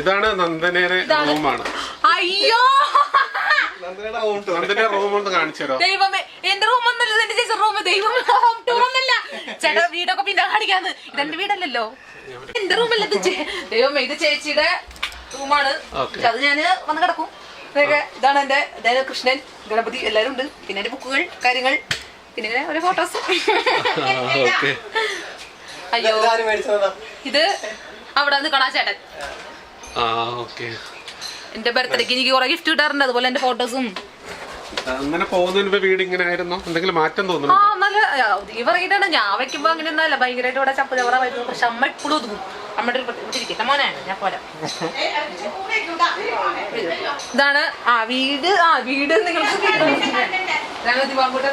ഇതാണ് നന്ദനയുടെ റൂമാണ്. അയ്യോ! നന്ദന റൂം ഒന്ന് കാണിച്ചു തരോ. ദൈവമേ എന്റെ റൂം ഒന്നല്ല എന്റെ ചേച്ചി റൂം ദൈവമേ ഹോം ടൂർ ഒന്നല്ല. ചേട്ടാ വീടൊക്കെ പിന്നെ കാണിക്കാന്ന്. ഇതെന്റെ വീടല്ലല്ലോ. എന്റെ റൂമല്ല ഇത് ദൈവമേ ഇത് ചേച്ചിയുടെ റൂമാണ് Okay. അത് ഞാൻ വന്ന് കിടക്കും. ഇതാണ് എന്റെ അതായത് കൃഷ്ണൻ ഗണപതി എല്ലാരും ഉണ്ട്. പിന്നെ എന്റെ ബുക്കുകൾ കാര്യങ്ങൾ പിന്നെ ഫോട്ടോസ് അയ്യോ. ഇത് അവിടെ നിന്ന് കാണാ ആ ഓക്കെ. എന്റെ ബർത്ത്ഡേക്ക് എനിക്ക് കുറെ ഗിഫ്റ്റ് കിട്ടാറുണ്ട്. അതുപോലെ എന്റെ ഫോട്ടോസും അങ്ങനെ പോകുന്നതിന് വീട് ഇങ്ങനെ ആയിരുന്നു? എന്തെങ്കിലും മാറ്റം ആ തോന്നുന്നു നല്ല ഈ പറയുന്നുണ്ട് ഞാൻ വെക്കുമ്പോ അങ്ങനെ ഒന്നല്ല ഭയങ്കരമായിട്ട് ഇവിടെ ചപ്പ് ചവറ വരുന്നു. പക്ഷെ അമ്മ എപ്പോഴും ഒതുങ്ങും. അമ്മയുടെ ഇരിക്കട്ടെ. ഞാൻ പോരാ. ഇതാണ് ആ വീട് ആ വീട് നിങ്ങൾക്ക്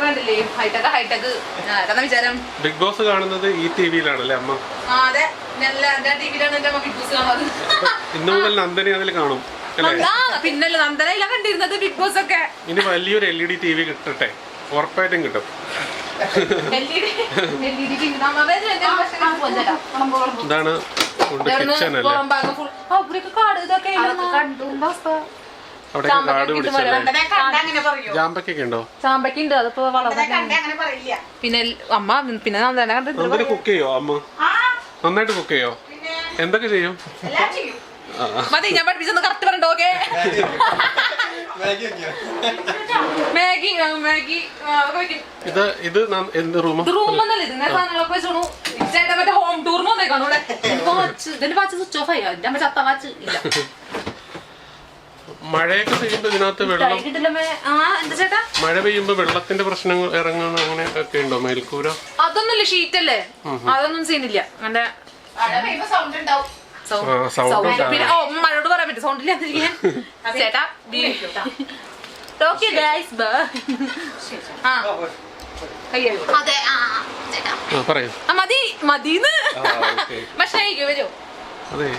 കണ്ടില്ലേ? ഹൈടെക് ഹൈടെക് വിചാരം ബിഗ് ബോസ് കാണുന്നത് ഈ ടി വിയിലാണല്ലേ അമ്മ? ആ അതെ. കാണുന്നത് മുതൽ നന്ദനെ അതിൽ കാണും അല്ലേ? പിന്നല്ല നന്ദനയില കണ്ടിരുന്നത് ബിഗ് ബോസ് ഒക്കെ. ഇനി വലിയൊരു L E D T V കിട്ടട്ടെ ഉറപ്പായിട്ടും കിട്ടും. എന്താണ് ഇതാണ് ഫുഡ് കിച്ചൺ അല്ലേ? അവിടെ കാട് പിടിച്ചല്ലേ? ഉണ്ടോ? അതിപ്പോ പിന്നെ അമ്മ പിന്നെ നന്ദനെ കണ്ടിട്ട് കുക്ക് ചെയ്യോ അമ്മ? നന്നായിട്ട് കുക്ക് ചെയ്യോ? എന്തൊക്കെ ചെയ്യും. മതി ഞാൻ പഠിപ്പിച്ചൊന്ന് കറക്റ്റ് പറഞ്ഞോ ഓക്കെ മാഗി മാഗി ഇത് ഇത് എന്ത് റൂം റൂം ഇതിന്റെ സാധനങ്ങളൊക്കെ വെച്ചോണു ചേട്ടാ മറ്റേ ഹോം ടൂറിന് വന്നേക്കാണു ഇവിടെ ഇതിന്റെ വാച്ച് സ്വിച്ച് ഓഫ് ആയി. എന്റെ അമ്മ ചത്ത വാച്ച് ഇല്ല. മഴയൊക്കെ പെയ്യുമ്പോ ഇതിനകത്ത് വെള്ളം കിട്ടില്ല ആ എന്താ ചേട്ടാ? മഴ പെയ്യുമ്പോ വെള്ളത്തിന്റെ പ്രശ്നങ്ങൾ ഇറങ്ങുന്ന അങ്ങനെ ഒക്കെ ഉണ്ടോ? മേൽക്കൂര? അതൊന്നുമില്ല ഷീറ്റ് അല്ലേ അതൊന്നും സീനില്ല. അങ്ങനെ മഴയോട് പറയാൻ പറ്റും സൗണ്ട് ഇല്ലാതിരിക്കാൻ ചേട്ടാ അതെ ആ ചേട്ടാ. ആ ആ മതി മതിന്ന്. ഭക്ഷണം കഴിക്കോ വരോ. അതെ.